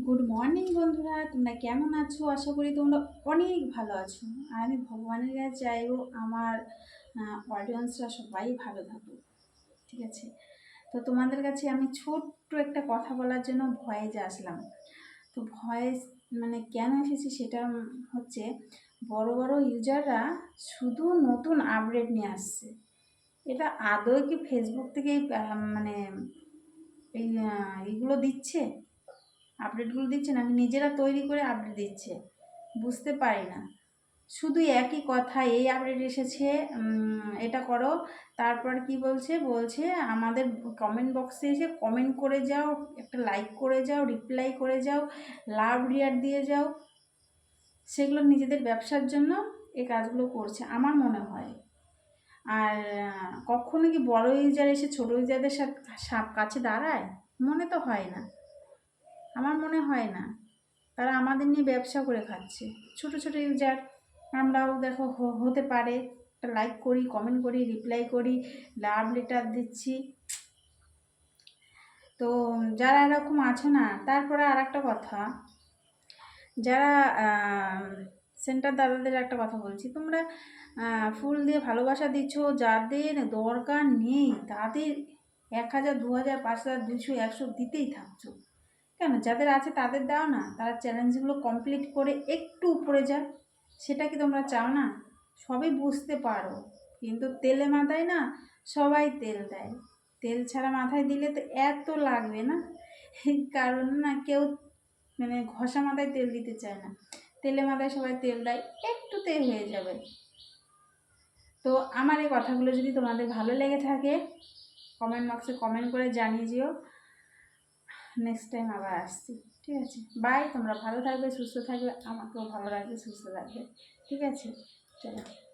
Good morning বন্ধুরা। তোমরা কেমন আছো? আশা করি তোমরা অনেক ভালো আছো। আর আমি ভগবানের কাছে চাইব আমার অডিয়েন্সরা সবাই ভালো থাকুক। ঠিক আছে? তো তোমাদের কাছে আমি ছোট্ট একটা কথা বলার জন্য ভয়েসে আসলাম। তো ভয়েস মানে কেন এসেছি সেটা হচ্ছে বড় বড় ইউজাররা শুধু নতুন আপডেট নিয়ে আসছে। এটা আদৌ কি ফেসবুক থেকে এই, আহ, মানে এইগুলো দিচ্ছে? আপডেটগুলো দিচ্ছে না নিজেরা তৈরি করে আপডেট দিচ্ছে। বুঝতে পারি না। শুধু একই কথা, এই আপডেট এসেছে এটা করো। তারপর কি বলছে? বলছে, আমাদের কমেন্ট বক্সে এসে কমেন্ট করে যাও, একটা লাইক করে যাও রিপ্লাই করে যাও, লাভ রিয়ার দিয়ে যাও। সেগুলো নিজেদের ব্যবসার জন্য এই কাজগুলো করছে, আমার মনে হয়। আর, কখনো কি বড় ইউজার এসে ছোটো ইউজারদের সাথে কাছে দাঁড়ায়? মনে তো হয় না। আমার মনে হয় না। তারা আমাদের নিয়ে ব্যবসা করে খাচ্ছে। ছোট ছোট ইউজার, আমরাও দেখো হতে পারে। একটা লাইক করি কমেন্ট করি রিপ্লাই করি, লাভ লেটার দিচ্ছি। তো যারা এরকম আছে না, তারপরে আর একটা কথা। যারা সেন্টার দাদাদের একটা কথা বলছি, তোমরা ফুল দিয়ে ভালোবাসা দিচ্ছ, যাদের দরকার নেই, তাদের এক হাজার, দু হাজার, পাঁচ হাজার দুশো একশো দিতেই থাকছো। কেন? যাদের আছে তাদের দাও না। তারা চ্যালেঞ্জগুলো কমপ্লিট করে একটু উপরে যাক। সেটা কি তোমরা চাও না? সবই বুঝতে পারো। কিন্তু তেলে মাথায় না সবাই তেল দেয়। তেল ছাড়া মাথায় দিলে তো এত লাগবে না। কারণে না কেউ মানে ঘষা মাথায় তেল দিতে চায় না। তেলে মাথায় সবাই তেল দেয় একটু তেল হয়ে যাবে। তো আমার এই কথাগুলো যদি তোমাদের ভালো লেগে থাকে কমেন্ট বক্সে কমেন্ট করে জানিয়ে দিও। নেক্সট টাইম আবার আসছি, ঠিক আছে? বাই তোমরা ভালো থাকবে, সুস্থ থাকবে, আমাকেও ভালো রাখবে সুস্থ থাকবে, ঠিক আছে? চলো।